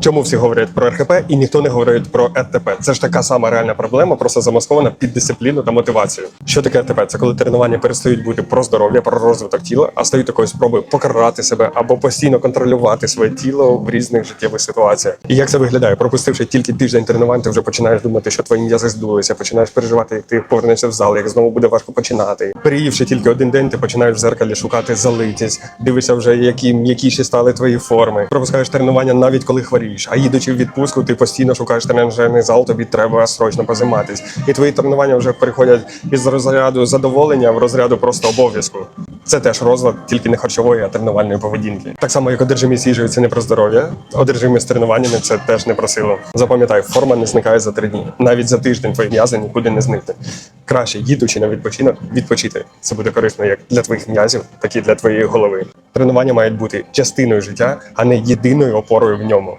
Чому всі говорять про РХП і ніхто не говорить про РТП? Це ж така сама реальна проблема, просто замаскована під дисципліну та мотивацію. Що таке РТП? Це коли тренування перестають бути про здоров'я, про розвиток тіла, а стають такою спробою покарати себе або постійно контролювати своє тіло в різних життєвих ситуаціях. І як це виглядає? Пропустивши тільки тиждень тренувань, ти вже починаєш думати, що твої м'язи здулися, починаєш переживати, як ти повернешся в зал, як знову буде важко починати. Переївши тільки один день, ти починаєш в зеркалі шукати залитість, дивишся вже, які м'якіші стали твої форми. Пропускаєш тренування навіть коли хворієш. А їдучи в відпустку, ти постійно шукаєш тренажерний зал, тобі треба срочно позайматись. І твої тренування вже переходять із розряду задоволення в розряду просто обов'язку. Це теж розлад тільки не харчової, а тренувальної поведінки. Так само, як одержимість їжею це не про здоров'я, одержимість тренуваннями це теж не про силу. Запам'ятай, форма не зникає за три дні. Навіть за тиждень твої м'язи нікуди не зникне. Краще їдучи на відпочинок, відпочити. Це буде корисно як для твоїх м'язів, так і для твоєї голови. Тренування мають бути частиною життя, а не єдиною опорою в ньому.